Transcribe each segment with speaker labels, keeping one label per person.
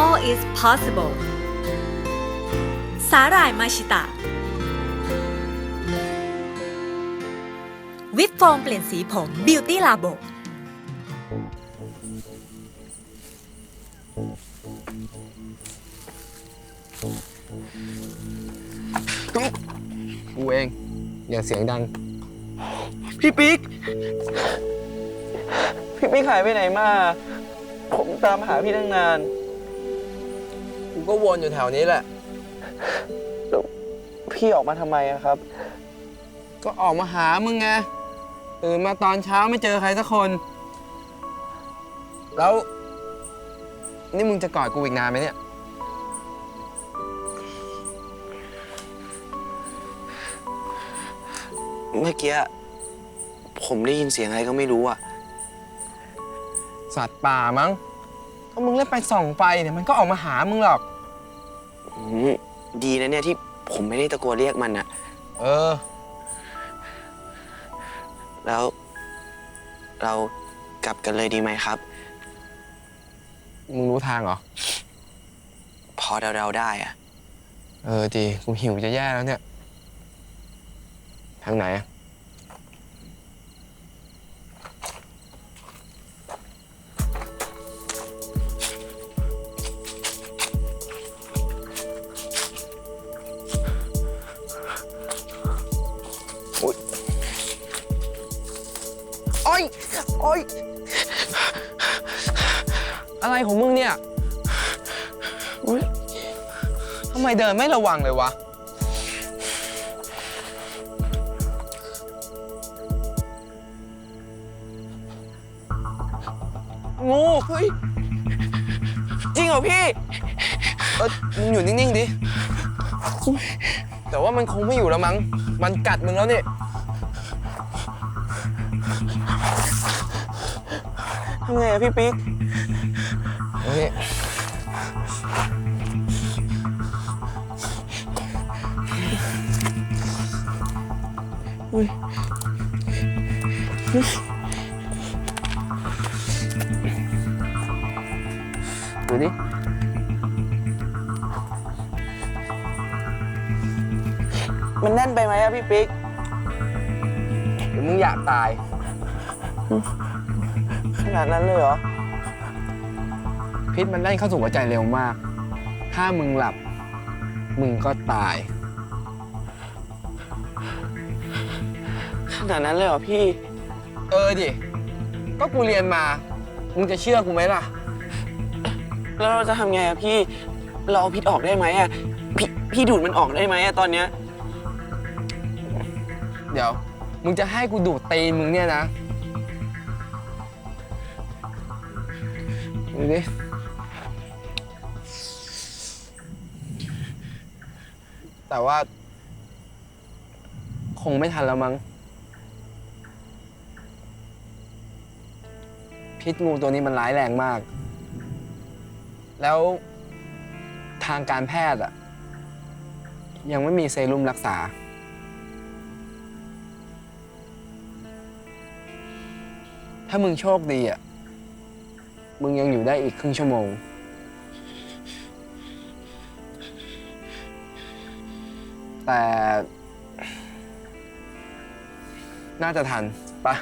Speaker 1: all is possible สาหร่ายมาชิตะ วิปโฟมเปลี่ยนสีผม Beauty Labo
Speaker 2: กูเอง อย่าเสียงดัง
Speaker 3: พี่ปิ๊ก พี่ปิ๊กหายไปไหนมา ผมตามหาพี่ตั้งนาน
Speaker 2: กูก็วนอยู่แถวนี้แหละ
Speaker 3: พี่ออกมาทำไมอะครับ
Speaker 2: ก็ออกมาหามึงไงตื่นมาตอนเช้าไม่เจอใครสักคน แล้ว นี่มึงจะกอดกูอีกนานไหมเนี่ย
Speaker 3: เมื่อกี้ผมได้ยินเสียงอะไรก็ไม่รู้อะ
Speaker 2: สัตว์ป่ามั้ง ก็มึงเล่นไปส่องไฟเนี่ยมันก็ออกมาหามึงหรอก
Speaker 3: อืมดีนะเนี่ยที่ผมไม่ได้ตะโกนเรียกมันอะ
Speaker 2: เออ
Speaker 3: แล้วเรากลับกันเลยดีไหมครับ
Speaker 2: มึงรู้ทางเหรอ
Speaker 3: พอเดาๆได้อะ
Speaker 2: เออดีกูหิวจะแย่แล้วเนี่ย ทางไหนอะ
Speaker 3: ยโอ้ย
Speaker 2: อะไรของมึงเนี่ย
Speaker 3: อุ๊ย
Speaker 2: ทำไมเดินไม่ระวังเลยวะ
Speaker 3: งูเฮ้ยจริงเหรอพี่
Speaker 2: เออมึงอยู่นิ่ง ๆ ดิ แต่ว่ามันคงไม่อยู่แล้วมั้ง มันกัดมึงแล้วนี่
Speaker 3: ทำไงอะพี่ปิ๊ก
Speaker 2: เฮ้ยดูดิ
Speaker 3: มันแน่นไปไหมอะพี่ปิ๊ก
Speaker 2: เดี๋ยวมึงอยากตาย
Speaker 3: นาดนั้นเลยเหรอ
Speaker 2: พิษมันเล่นเข้าสู่หัวใจเร็วมาก ถ้ามึงหลับ มึงก็ตาย
Speaker 3: ขนาดนั้นเลยเหรอพี่
Speaker 2: เออดิ ก็กูเรียนมา มึงจะเชื่อกูไหมล่ะ
Speaker 3: แล้วเราจะทำไงอะพี่ เราเอาพิษออกได้ไหมอะพี่พี่ดูดมันออกได้ไหมอะตอนเนี้ย
Speaker 2: เดี๋ยว มึงจะให้กูดูดตีนมึงเนี่ยนะ ดูดิแต่ว่า คงไม่ทันแล้วมั้ง พิษงูตัวนี้มันร้ายแรงมาก แล้วทางการแพทย์อะยังไม่มีเซรุ่มรักษา ถ้ามึงโชคดีอะ มึงยังอยู่ได้อีกครึ่งชั่วโมง แต่ น่าจะทันปะ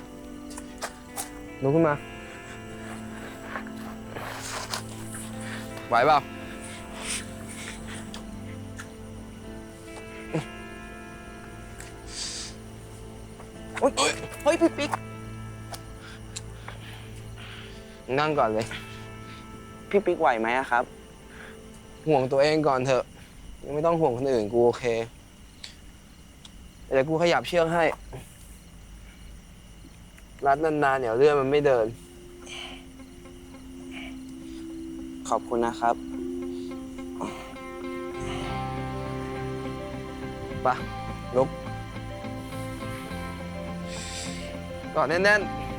Speaker 2: ลุกขึ้นมา ไหวเปล่า นั่งก่อนเลย
Speaker 3: พี่ปิ๊กไหวไหมอะครับ
Speaker 2: ห่วงตัวเองก่อนเถอะ ยังไม่ต้องห่วงคนอื่นกูโอเค เดี๋ยวกูขยับเชือกให้ รัดนานๆเดี๋ยวเลื่อดมันไม่เดิน
Speaker 3: ขอบคุณนะครับ
Speaker 2: ปะลุกกอดแน่นๆ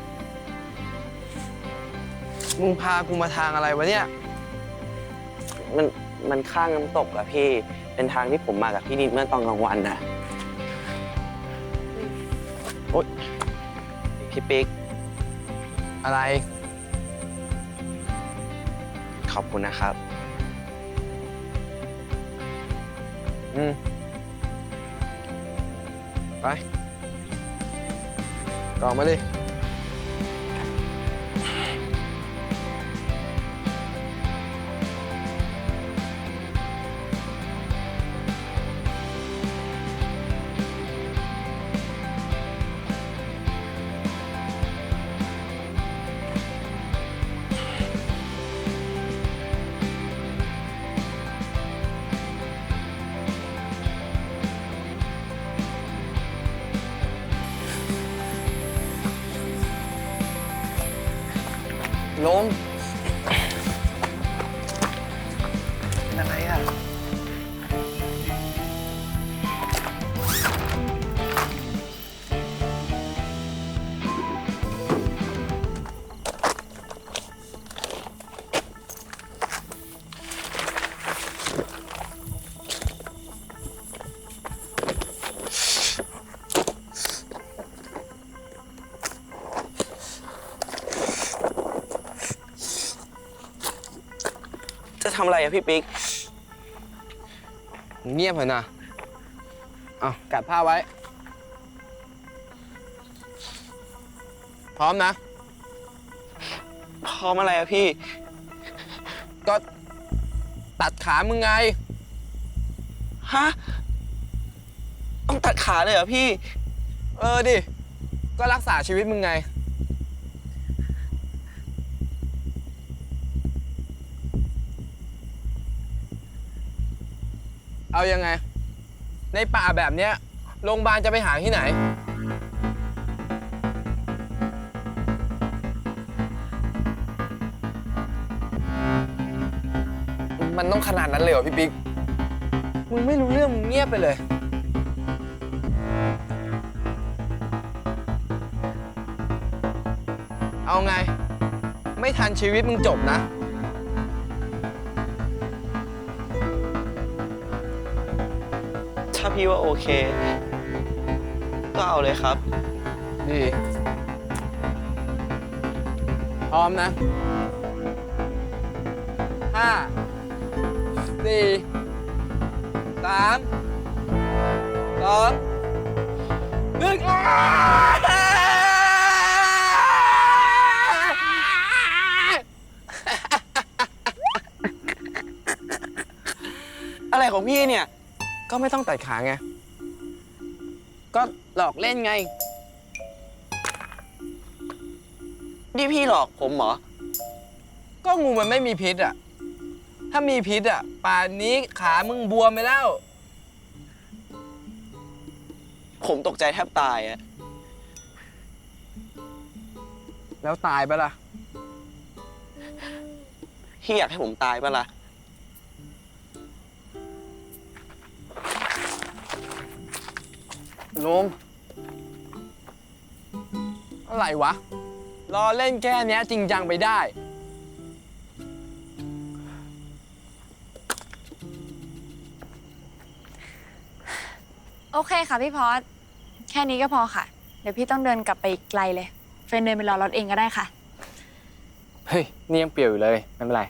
Speaker 2: มึงพากูมาทางอะไรวะเนี่ย
Speaker 3: มันมันข้างน้ำตกอะพี่ เป็นทางที่ผมมากับพี่นิดเมื่อตอนกลางวันนะโอ๊ยพี่ปิ๊ก
Speaker 2: อะไร
Speaker 3: ขอบคุณนะครับ
Speaker 2: อืม ไป ต่อมาดิ ลำ
Speaker 3: อะไรอะพี่ปิ๊ก
Speaker 2: เงียบเถอะนะเอากัดผ้าไว้ พร้อมนะ
Speaker 3: พร้อมอะไรอะพี่
Speaker 2: ก็ตัดขามึงไง
Speaker 3: ฮะ ต้องตัดขาเลยเหรอพี่
Speaker 2: เออดิ ก็รักษาชีวิตมึงไง เอายังไง ในป่าแบบเนี้ยโรงพยาบาลจะไปหาที่ไหน มันต้องขนาดนั้นเลยเหรอพี่ปิ๊ก มึงไม่รู้เรื่องมึงเงียบไปเลย เอาไง ไม่ทันชีวิตมึงจบนะ
Speaker 3: ถ้าพี่ว่าโอเค ก็เอาเลยครับ
Speaker 2: ดี พร้อมนะห้าสี่สามสองหนึ่ง
Speaker 3: อะไรของพี่เนี่ย
Speaker 2: ก็ไม่ต้องตัดขาไง ก็หลอกเล่นไง
Speaker 3: นี่พี่หลอกผมเหรอ
Speaker 2: ก็งูมันไม่มีพิษอะ ถ้ามีพิษอะ ป่านนี้ขามึงบวมไปแล้ว
Speaker 3: ผมตกใจแทบตายอะ
Speaker 2: แล้วตายไปะล่ะ
Speaker 3: พี่อยากให้ผมตายปะล่ะ
Speaker 2: ลมอะไรวะ รอเล่นแค่เนี้ยจริงจังไปได้
Speaker 4: โอเคค่ะพี่พอสแค่นี้ก็พอค่ะ เดี๋ยวพี่ต้องเดินกลับไปอีกไกลเลย เฟรนเดินไปรอรถเองก็ได้ค่ะ
Speaker 2: เฮ้ย นี่ยังเปรียวอยู่เลย ไม่เป็นไร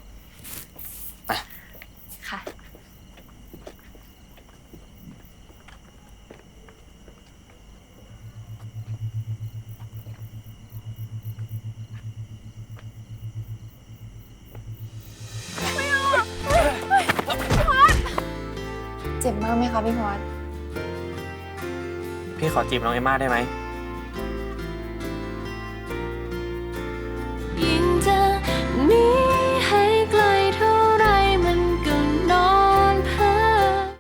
Speaker 4: เจ็บมากไหมคะพี่พอส
Speaker 5: พี่ขอจีบน้องเอมม่าได้ไหม